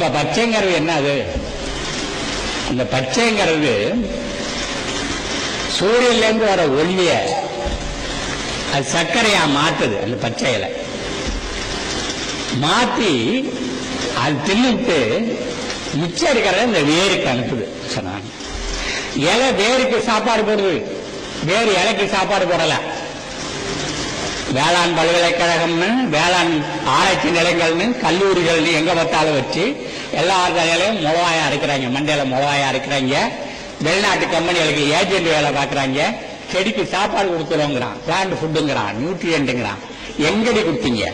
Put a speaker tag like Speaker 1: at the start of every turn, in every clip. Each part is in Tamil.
Speaker 1: அப்ப பச்சைங்கிறது என்ன அது அந்த பச்சைங்கிறது சூரியன்ல இருந்து வர ஒளிய அது சர்க்கரையா மாத்துது அந்த பச்சை இலை மாத்தி அது தின்னுட்டு மிச்சம் இருக்கிறத இந்த வேருக்கு அனுப்புது சொன்னாங்க. இலை வேருக்கு சாப்பாடு போடுது. வேறு இலைக்கு சாப்பாடு போடல. வேளாண் பல்கலைக்கழகம்னு வேளாண் ஆராய்ச்சி நிலையங்கள்னு கல்லூரிகள்னு எங்க பார்த்தாலும் வச்சு எல்லா தலையிலையும் முளவாயா அரைக்கிறாங்க மண்டையில முளவாயா அரைக்கிறாங்க வெளிநாட்டு கம்பெனிகளுக்கு ஏஜென்ட் வேலை பார்க்கறாங்க. செடிக்கு சாப்பாடு கொடுக்குறோங்கிறான் பிளான்ட் ஃபுட்டுங்கிறான் நியூட்ரியன்ட்டுங்கிறான் எங்கடி கொடுத்தீங்க?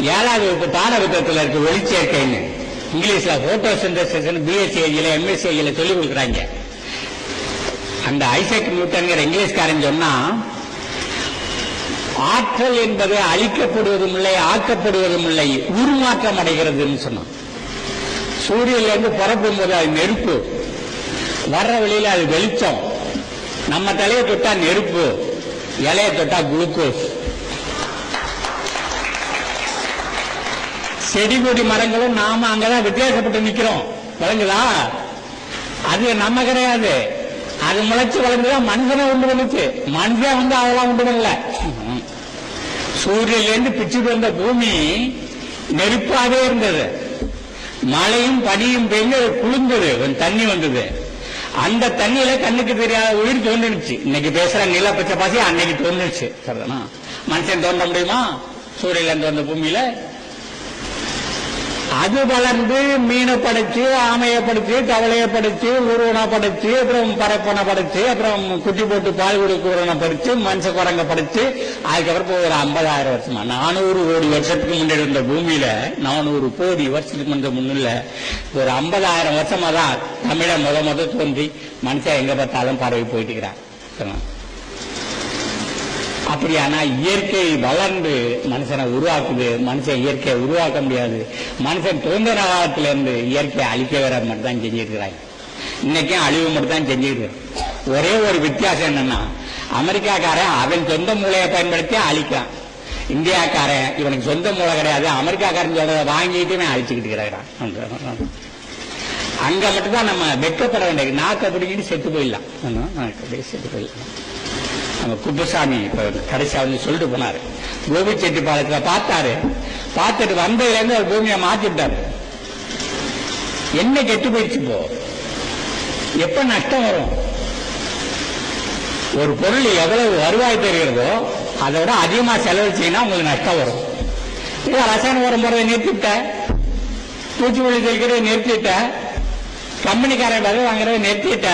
Speaker 1: ஏழாவது வகுப்பு பாட புத்தகத்தில் இருக்கு ஒளிச்சேர்க்கைன்னு இங்கிலீஷ்ல போட்டோ சிந்தசிஸ் பிஎஸ்சி ஐஜில எம்எஸ்சி ஐஜில சொல்லி கொடுக்குறாங்க. அந்த ஐசக் நியூட்டன்கிற இங்கிலீஷ்காரன் சொன்னா ஆற்றல் என்பது அழிக்கப்படுவதும் இல்லை ஆக்கப்படுவதும் இல்லை உருமாற்றம் அடைகிறதுன்னு சொன்னான். சூரியன்ல இருந்து புறப்படும் போது அது நெருப்பு. வர்ற வழியில அது வெளிச்சம். நம்ம தலையை தொட்டா நெருப்பு இலையை தொட்டா குளுக்கோஸ். செடி கொடி மரங்களும் நாம அங்கதான் வித்தியாசப்பட்டு நிக்கிறோம். விளங்குதா? அது நம்ம கிடையாது. அது முளைச்சு வளர்ந்துதான் மனுஷனை உண்டு பண்ணுச்சு. மனுஷன் வந்து அதெல்லாம் உண்டு பண்ணல. சூரியன்ல பிச்சு பிச்சுட்டு வந்த பூமி நெருப்பாவே இருந்தது. மழையும் பனியும் பெய்ந்து குளிர்ந்தது. கொஞ்சம் தண்ணி வந்தது. அந்த தண்ணியில கண்ணுக்கு தெரியாத உயிர் தோன்றுச்சு இன்னைக்கு பேசுற நில பச்சை பாசி அன்னைக்கு தோன்றுச்சு சரிதானா? மனுஷன் தோன்ற முடியுமா? சூரியன்ல இருந்து வந்த பூமியில அது வளர்ந்து மீனை படைச்சு ஆமையை படைச்சு தவளையை படைச்சு உருவனை படைச்சு அப்புறம் பறப்பனை படைச்சு அப்புறம் குட்டி போட்டு பால் கொடுக்குறவனை படைச்சு மனுஷ குரங்க படைச்சு அதுக்கப்புறம் இப்போ ஒரு ஐம்பதாயிரம் வருஷமா. நானூறு கோடி வருஷத்துக்கு முன்னாடி இருந்த பூமியில நானூறு கோடி வருஷத்துக்கு முன்னாடி முன்னில் ஒரு ஐம்பதாயிரம் வருஷமா தான் தமிழை முத முத தோன்றி மனுஷன் எங்க பார்த்தாலும் பரவி போயிட்டு இருக்கிறான். அப்படியானா இயற்கை வளர்ந்து மனுஷனை உருவாக்குது. மனுஷன் இயற்கையை உருவாக்க முடியாது. மனுஷன் தோன்ற காலத்திலிருந்து இயற்கையை அழிக்க வர மட்டும் தான் செஞ்சிருக்கிறாங்க இன்னைக்கும் அழிவு மட்டும் தான் செஞ்சிருக்கிறோம் ஒரே ஒரு வித்தியாசம் என்னன்னா அமெரிக்காக்காரன் அவன் சொந்த மூளையை பயன்படுத்தி அழிக்கான் இந்தியாக்காரன் இவனுக்கு சொந்த மூளை கிடையாது. அமெரிக்காக்காரன் சொல்றதை வாங்கிட்டு இவன் அழிச்சுக்கிட்டு கிடக்கிறான் அங்க மட்டும்தான் நம்ம வெட்கப்பட வேண்டிய நாக்கை பிடிக்கிட்டு செத்து போயிடலாம். செத்து போயிடலாம். நம்ம குப்புசாமி இப்ப கடைசியா வந்து சொல்லிட்டு போனாரு. கோபி செட்டிப்பாளையத்துல பார்த்தாரு. பார்த்துட்டு வந்ததுல இருந்து அவர் பூமியை மாற்றி விட்டாரு என்ன கெட்டு போயிடுச்சு இப்போ? எப்ப நஷ்டம் வரும்? ஒரு பொருள் எவ்வளவு வருவாய் தருகிறதோ அதை விட அதிகமா செலவழிச்சீங்கன்னா உங்களுக்கு நஷ்டம் வரும். இது ரசாயன உரம் போறதை நிறுத்திவிட்ட பூச்சிக்கொல்லி தெளிக்கிறதை நிறுத்திட்ட கம்பெனிக்காரன் விலை வாங்குறதை நிறுத்திட்ட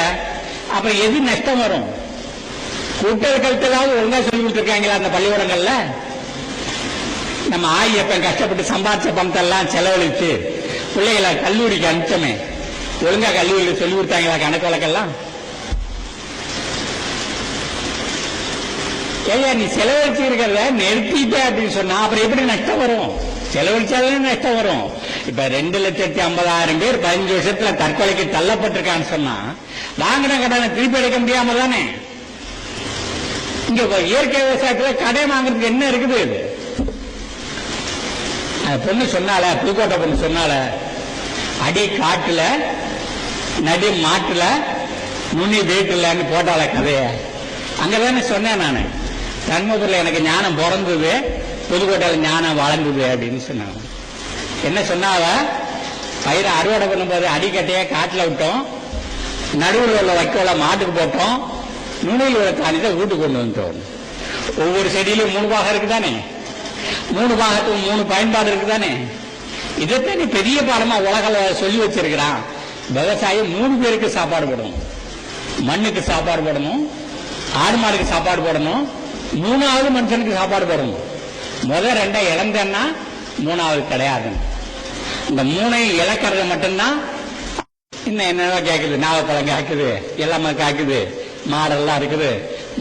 Speaker 1: அப்ப எது நஷ்டம் வரும்? கூட்டல் ஒழுங்கா சொல்லி கொடுத்துருக்காங்களா அந்த பள்ளிக்கூடங்கள்ல? நம்ம ஆயப்பன் கஷ்டப்பட்டு சம்பாதிச்ச பணத்தை எல்லாம் செலவழிச்சு பிள்ளைகளை கல்லூரிக்கு அனுப்பிச்சோமே. ஒழுங்கா கல்லூரியில் சொல்லி கொடுத்தாங்களா கணக்கு வழக்கெல்லாம்? ஏய்யா நீ செலவழிச்சு இருக்கிறத நிறுத்திட்ட அப்படின்னு சொன்னா அப்புறம் எப்படி நஷ்டம் வரும்? செலவழிச்சாலே நஷ்டம் வரும். இப்ப ரெண்டு லட்சத்தி ஐம்பதாயிரம் பேர் பதினஞ்சு வருஷத்துல தற்கொலைக்கு தள்ளப்பட்டிருக்கான்னு சொன்னா வாங்கின கடனை திருப்பி எடுக்க முடியாம தானே இங்க இயற்கை விவசாயத்துல கடை வாங்குறதுக்கு என்ன இருக்குது? இது பொண்ணு சொன்னால புதுக்கோட்டை பொண்ணு சொன்னால அடி காட்டுல நடி மாட்டுல நுனி வீட்டுலன்னு போட்டால கதைய. அங்கதானே சொன்னேன் நான். தர்மபுரியில் எனக்கு ஞானம் பிறந்தது புதுக்கோட்டையில் ஞானம் வளர்ந்தது அப்படின்னு சொன்னாங்க. என்ன சொன்னாவ? பயிரை அறுவடை பண்ணும்போது அடிக்கட்டையே காட்டில் விட்டோம். நடுவில் உள்ள வைக்கோல மாட்டுக்கு போட்டோம். நுனியில் உள்ள தானியத்தை வீட்டுக்கு கொண்டு வந்துட்டோம். ஒவ்வொரு செடியிலும் மூணு பாகம் இருக்குதானே? மூணு பாகத்துக்கு மூணு பயன்பாடு இருக்குதானே? இதைத்தான் நீ பெரிய பாடமா உலகில் சொல்லி வச்சிருக்கிறான். விவசாயி மூணு பேருக்கு சாப்பாடு போடணும். மண்ணுக்கு சாப்பாடு போடணும். ஆடு மாடுக்கு சாப்பாடு போடணும். மூணாவது மனுஷனுக்கு சாப்பாடு போடணும். முதல் ரெண்டை இழந்தன்னா மூணாவது கிடையாது. இந்த மூணை இழக்கிறது மட்டும்தான். இன்னும் என்னென்ன கேட்குது நாகப்பழம் கேட்குது எல்லாமே கேட்குது மாடெல்லாம் இருக்குது.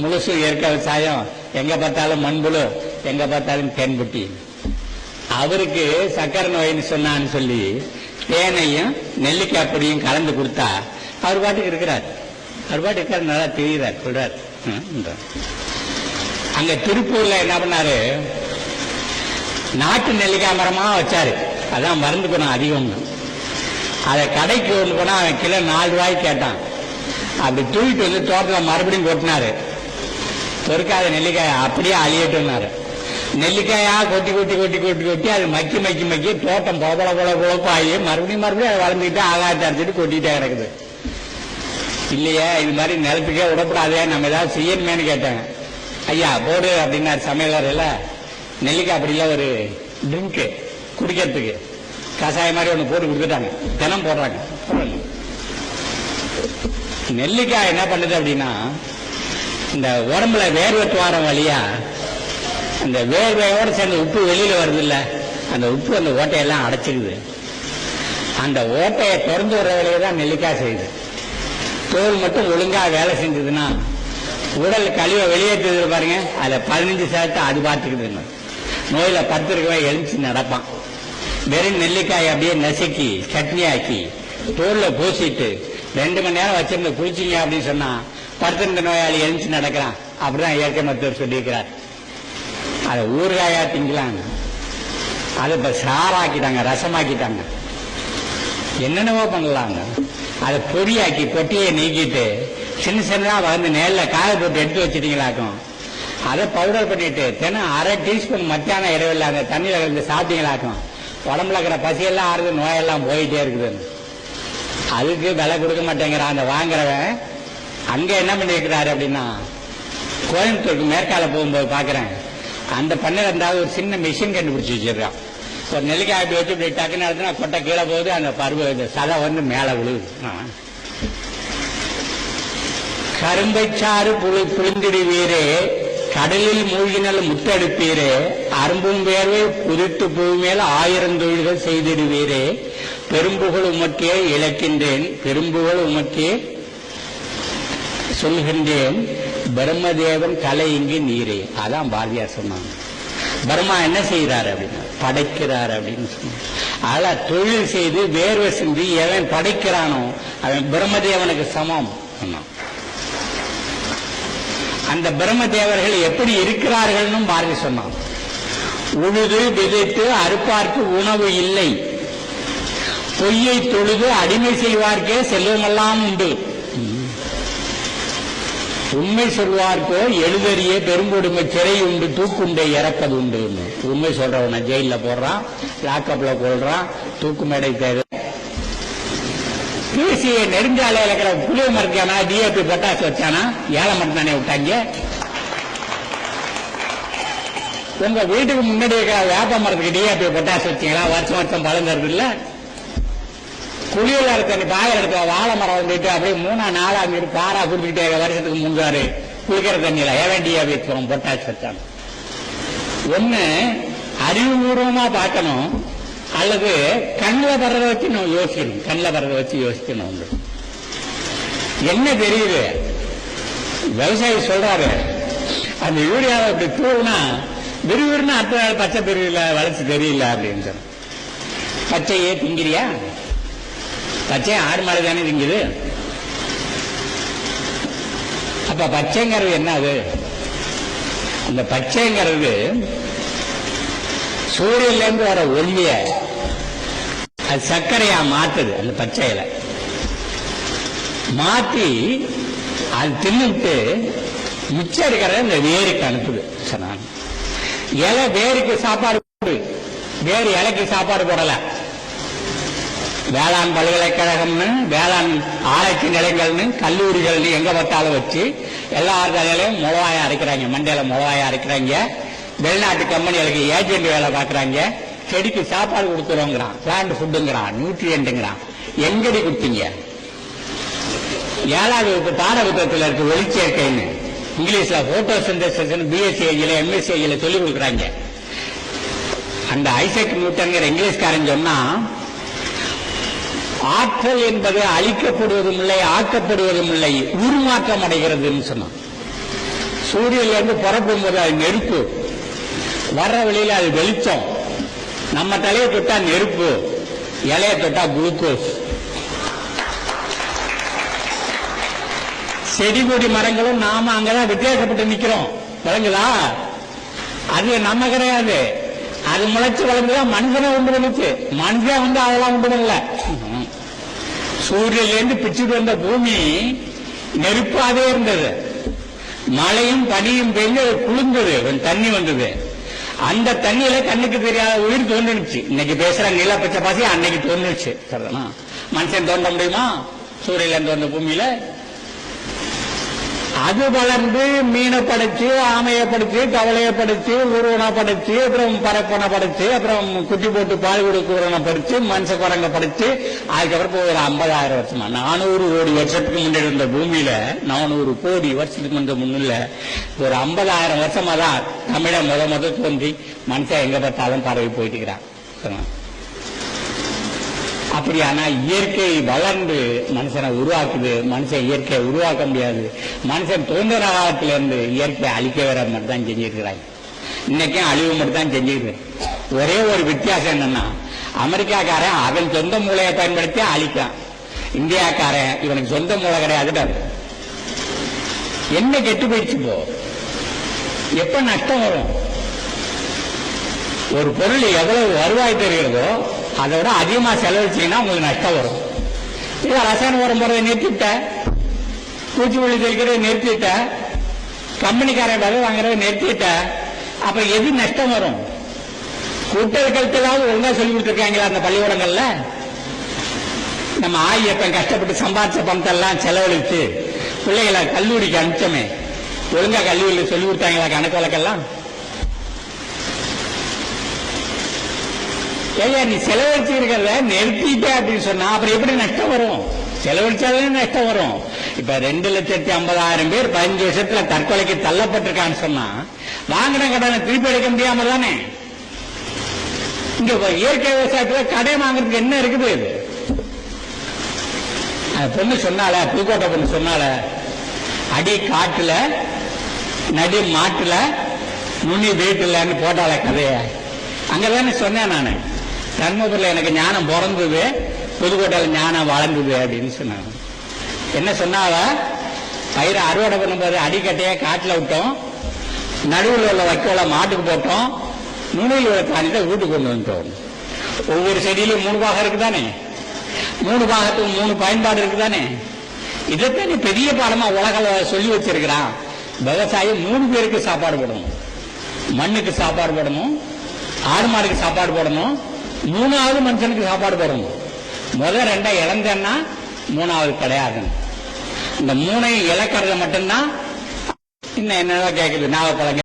Speaker 1: முழுசு இயற்கை விவசாயம். எங்க பார்த்தாலும் மண்புழு எங்க பார்த்தாலும் தேன்புட்டி அவருக்கு சக்கரை நோயின்னு சொன்னான்னு சொல்லி தேனையும் நெல்லிக்காய் பொடியும் கலந்து கொடுத்தா அவர் பாட்டுக்கு இருக்கிறார். அவர் பாட்டு இருக்காரு நல்லா தெரியுறார் சொல்றார். அங்க திருப்பூர்ல என்ன பண்ணாரு? நாட்டு நெல்லிக்காய் மரமா வச்சாரு. அதான் மருந்து குணம் அதிகம் அதை கடைக்கு ஒன்று போனா அவன் கிலோ நாலு ரூபாய்க்கு கேட்டான். அப்படி தூக்கிட்டு வந்து தோட்டத்தில் மறுபடியும் கொட்டினாரு. பொறுக்காத நெல்லிக்காய் அப்படியே அழியட்டும்னாரு. நெல்லிக்காயா கொட்டி கொட்டி கொட்டி கொட்டி கொட்டி அது மக்கி மக்கி மக்கி தோட்டம் போல போல குழப்பாகி மறுபடியும் மறுபடியும் அதை வளர்ந்துக்கிட்டு ஆகாயத்தை அடிச்சுட்டு கொட்டிகிட்டே கிடக்குது. இல்லையே இது மாதிரி நிலத்துக்கே விடக்கூடாதே நம்ம ஏதாவது செய்யணுமேனு கேட்டாங்க. ஐயா போடு அப்படின்னாரு சமையலர் நெல்லிக்காய் அப்படிலாம் ஒரு ட்ரிங்க்கு குடிக்கிறதுக்கு. கஷாயம் மாதிரி ஒன்று போட்டு கொடுத்துட்டாங்க. தினம் போடுறாங்க. நெல்லிக்காய் என்ன பண்ணுது அப்படின்னா இந்த உடம்புல வேர்வை துவாரம் வழியா அந்த வேர்வையோட சேர்ந்து உப்பு வெளியில வருது இல்ல அந்த உப்பு அந்த ஓட்டையெல்லாம் அடைச்சிக்குது அந்த ஓட்டையை திறந்து வர வேலையை தான் நெல்லிக்காய் செய்யுது. தோல் மட்டும் ஒழுங்கா வேலை செஞ்சதுன்னா உடல் கழிவை வெளியேற்றுது பாருங்க அதுல பதினஞ்சு சேர்த்து அது பார்த்துக்குதுன்னு நோயில பத்து இருக்கவே எழுச்சி நடப்பான். வெறும் நெல்லிக்காய் அப்படியே நசுக்கி சட்னி ஆக்கி தோல்ல பூசிட்டு ரெண்டு மணி நேரம் வச்சிருந்து குளிச்சிங்க அப்படின்னு சொன்னா படுத்திருந்த நோயாளி எழுச்சி நடக்கிறான். அப்படிதான் இயற்கை மருத்துவர் சொல்லியிருக்கிறார். அதை ஊறுகாயா திங்கலாங்க. அதை இப்ப சாராக்கிட்டாங்க ரசமாக்கிட்டாங்க. என்னென்னவோ பண்ணலாங்க. அதை பொடியாக்கி பொட்டியை நீக்கிட்டு சின்ன சின்னதாக வந்து நேரில் காய போட்டு எடுத்து வச்சிட்டீங்களாக்கும். அதை பவுடர் பண்ணிட்டு தினம் அரை டீஸ்பூன் மத்தியானம் இரவில் அந்த தண்ணியில் கலந்து சாப்பிட்டீங்களாக்கும். உடம்புல இருக்கிற பசியெல்லாம் ஆறுது நோயெல்லாம் போயிட்டே இருக்குதுன்னு. அதுக்கு விலை கொடுக்க மாட்டேங்கிறான் அந்த வாங்குறவன். அங்க என்ன பண்ணிருக்கிறாரு அப்படின்னா கோயம்புத்தூருக்கு மேற்கால போகும்போது பாக்குறேன். அந்த பண்ணையில இருந்தாவது ஒரு சின்ன மிஷின் கண்டுபிடிச்சு வச்சிருக்கான் ஒரு நெல்லிக்காய் அப்படி வச்சு இப்படி டக்குன்னு நடத்தினா கொட்டை கீழே போகுது அந்த பருவ இந்த சதை வந்து மேல விழுகுது ஆ. சாறு புழு புழுந்திடுவீரே கடலில் மூழ்கினல் முத்தெடுப்பீரே அரும்பும் வேர்வை புதிட்டு பூமேல் ஆயிரம் தொழில்கள் செய்திடுவீரே பெரும்புகழ் உமக்கே இழக்கின்றேன் பெரும்புகழ் உமக்கே சொல்கின்றேன் பிரம்மதேவன் கலை இங்கு நீரே. அதான் பாரதியார் சொன்னாங்க. பிரம்மா என்ன செய்கிறார் அப்படின்னா படைக்கிறார் அப்படின்னு சொன்னாங்க. அதனால தொழில் செய்து வேர்வை சிந்தி எவன் படைக்கிறானோ அவன் பிரம்மதேவனுக்கு சமம் சொன்னான். அந்த பிரம்மதேவர்கள் எப்படி இருக்கிறார்கள்னு பாரதி சொன்னான். உழுது விதைத்து அறுப்பார்க்கு உணவு இல்லை. பொய்யை தொழுது அடிமை செய்வார்க்கே செல்வமெல்லாம் உண்டு. உண்மை சொல்வார்க்கோ எழுதறிய பெருங்கொடுமை சிறை உண்டு தூக்குண்டை இறப்பது உண்டு உண்மை சொல்றவன ஜெயில போடுறான் லாக்கப்ல கொள்றான் தூக்கு மேடை தேவை. பேசிய நெடுஞ்சாலையில் இருக்கிற புளிய மரத்தானா டிஏபி பட்டாசு வச்சானா? ஏழை மட்டும் தானே விட்டாங்க. உங்க வீட்டுக்கு முன்னாடி இருக்கிற வேப்ப மரத்துக்கு டிஏபி பட்டாசு வச்சீங்களா? வருஷம் வருஷம் பலன் தருது இல்ல குளியல இருக்க பாயில் எடுத்த வாழை மரம் வந்துட்டு அப்படியே மூணா நாலா மீது பாரா குடிச்சுக்கிட்டே வருஷத்துக்கு முங்காரு குளிக்கிற தண்ணியில ஏவேண்டியா டிஏபி வச்சோம் வச்சாங்க. ஒண்ணு அறிவுபூர்வமா பார்க்கணும். அல்லது கண்ணில் வர்றத வச்சு நம்ம யோசிக்கணும். கண்ணில் வர்றத வச்சு யோசிக்கணும் என்ன தெரியுது? விவசாயி சொல்றாரு அந்த யூரியாவை இப்படி தூவுனா விறுவிறுன்னு அடுத்த பச்சை தெரியல வளர்ச்சி தெரியல அப்படின்னு சொன்ன பச்சையே திங்கிறியா? பச்சை ஆறு மாடு தானே திங்குது அப்ப பச்சைங்கிறது என்ன அது? அந்த பச்சைங்கிறது சூரியன்ல இருந்து வர ஒளிய அது சர்க்கரையா மாத்துது அந்த பச்சையில. மாத்தி அது தின்னுட்டு மிச்சம் இருக்கிறத இந்த வேருக்கு அனுப்புது சொன்னாங்க. இலை வேருக்கு சாப்பாடு வேறு இலைக்கு சாப்பாடு போடல. வேளாண் பல்கலைக்கழகம்னு வேளாண் ஆராய்ச்சி நிலையங்கள்னு கல்லூரிகள்னு எங்க பார்த்தாலும் வச்சு எல்லா தலையிலையும் முளவாய அரைக்கிறாங்க மண்டையில முளவாய அரைக்கிறாங்க. வெளிநாட்டு கம்பெனிகளுக்கு ஏஜென்ட் வேலை பார்க்கறாங்க. செடிக்கு சாப்பாடு கொடுத்துருவோங்கிறான் பிளான்ட் ஃபுட்டுங்கிறான் நியூட்ரியன்ட்டுங்கிறான் எங்கடி கொடுத்தீங்க? ஏழாவது வகுப்பு பாட புத்தகத்தில் இருக்கு ஒளிச்சேர்க்கைன்னு. இங்கிலீஷ்ல போட்டோ சிந்தசிஸ் பிஎஸ்சி ஐயில எம்எஸ்சி சொல்லி கொடுக்குறாங்க. அந்த ஐசக் நியூட்டன்கிற இங்கிலீஷ்காரன் சொன்னா ஆற்றல் என்பது அழிக்கப்படுவதும் இல்லை ஆக்கப்படுவதும் இல்லை உருமாற்றம் அடைகிறதுன்னு சொன்னான். சூரியன்ல இருந்து புறப்படும் போது அது நெருப்பு. வர்ற வழியில அது வெளிச்சம். நம்ம தலையை தொட்டா நெருப்பு இலைய தொட்டா குளுக்கோஸ். செடி கொடி மரங்களும் நாம அங்கதான் வித்தியாசப்பட்டு நிக்கிறோம். விளங்குதா? அது நம்ம கிடையாது. அது முளைச்சு வளர்ந்துதான் மனுஷனை உண்டு பண்ணுச்சு மனுஷன் வந்து அதெல்லாம் உண்டு பண்ணல சூரியன்லேருந்து பிச்சுட்டு வந்த பூமி நெருப்பாவே இருந்தது. மழையும் பனியும் பெய்ஞ்சு குளிர்ந்தது. கொஞ்சம் தண்ணி வந்தது. அந்த தண்ணியில கண்ணுக்கு தெரியாத உயிர் தோன்றுச்சு இன்னைக்கு பேசுற நில பச்சை பாசி அன்னைக்கு தோன்றுச்சு சரிதானா? மனுஷன் தோன்ற முடியுமா? சூரியன்ல தோன்ற பூமியில அது வளர்ந்து மீனை படைச்சு ஆமையை படைச்சு கவலையை படைச்சு உருவனை படைச்சு அப்புறம் பறப்பனை படைச்சு அப்புறம் குட்டி போட்டு பால் கொடுக்குறவனை படைச்சு மனுஷ குரங்க படைச்சு அதுக்கப்புறம் இப்போ ஒரு ஐம்பதாயிரம் வருஷமா. நானூறு கோடி வருஷத்துக்கு முன்னாடி இருந்த பூமியில நானூறு கோடி வருஷத்துக்கு முன்னாடி முன்னில்ல ஒரு ஐம்பதாயிரம் வருஷமா தான் தமிழை முத முத தோன்றி மனுஷன் எங்க பார்த்தாலும் பரவி போயிட்டு இருக்கிறான். அப்படியானா இயற்கை வளர்ந்து மனுஷனை உருவாக்குது மனுஷன் இயற்கையை உருவாக்க முடியாது. மனுஷன் தோன்ற காலத்துல இருந்து இயற்கையை அழிக்க வர மட்டும் தான் செஞ்சிருக்கிறாங்க இன்னைக்கும் அழிவு மட்டும் தான் செஞ்சிருக்கு. ஒரே ஒரு வித்தியாசம் என்னன்னா அமெரிக்காக்காரன் அவன் சொந்த மூளையை பயன்படுத்தி அழிக்கான் இந்தியாக்காரன் இவனுக்கு சொந்த மூளை கிடையாதுட்டாரு என்ன கெட்டு போயிடுச்சு போ எப்ப நஷ்டம் வரும்? ஒரு பொருள் எவ்வளவு வருவாய் தருகிறதோ அதை விட அதிகமா செலவழிச்சீங்கன்னா உங்களுக்கு நஷ்டம் வரும். இது ரசாயன உரம் போறதை நிறுத்திவிட்ட பூச்சிக்கொல்லி தெளிக்கிறத நிறுத்திவிட்ட கம்பெனிக்காரன் விலை வாங்குறத நிறுத்திட்டேன் அப்ப எது நஷ்டம் வரும்? கூட்டர்களுக்கெல்லாம் ஒழுங்கா சொல்லி கொடுத்துருக்காங்களா அந்த பள்ளிக்கூடங்கள்ல? நம்ம ஆயப்பன் கஷ்டப்பட்டு சம்பாதிச்ச பணத்தை எல்லாம் செலவழித்து பிள்ளைகளை கல்லூரிக்கு அனுப்பிச்சோமே. ஒழுங்கா கல்லூரியில் சொல்லி கொடுத்தாங்களா கணக்கு வழக்கெல்லாம்? ஏய்யா நீ செலவழிச்சு இருக்கிறத நிறுத்திட்ட அப்படின்னு சொன்னா அப்புறம் எப்படி நஷ்டம் வரும்? செலவழிச்சாலே நஷ்டம் வரும். இப்ப ரெண்டு லட்சத்தி ஐம்பதாயிரம் பேர் பதினஞ்சு வருஷத்துல தற்கொலைக்கு தள்ளப்பட்டிருக்கான்னு சொன்னா வாங்கின கடனை திருப்பி எடுக்க முடியாம தானே? இங்க இயற்கை விவசாயத்துல கடை வாங்குறதுக்கு என்ன இருக்குது? இது பொண்ணு சொன்னால புதுக்கோட்டை பொண்ணு சொன்னால அடி காட்டுல நடி மாட்டுல நுனி வீட்டுலன்னு போட்டால கதைய. அங்கதானே சொன்னேன் நானு. தர்மபுரியில் எனக்கு ஞானம் பிறந்தது. புதுக்கோட்டையில் ஞானம் வளர்ந்தது அப்படின்னு சொன்னாங்க. என்ன சொன்னால பயிரை அறுவடை பண்ணும்போது அடிக்கட்டையே காட்டில் விட்டோம். நடுவில் உள்ள வைக்கோல மாட்டுக்கு போட்டோம். நுழையில் உள்ள தானியத்தை வீட்டுக்கு கொண்டு வந்துட்டோம். ஒவ்வொரு செடியிலும் மூணு பாகம் இருக்குதானே? மூணு பாகத்துக்கு மூணு பயன்பாடு இருக்குதானே? இதைத்தான் நீ பெரிய பாடமா உலக சொல்லி வச்சிருக்கிறான். விவசாயம் மூணு பேருக்கு சாப்பாடு போடணும். மண்ணுக்கு சாப்பாடு போடணும். ஆடு மாடுக்கு சாப்பாடு போடணும். மூணாவது மனுஷனுக்கு சாப்பாடு போடணும். முதல் ரெண்டா இழந்தேன்னா மூணாவது கிடையாது. இந்த மூணையும் இழக்கிறது மட்டும்தான் இன்னும் என்னதான் கேட்குது நாகப்பழங்க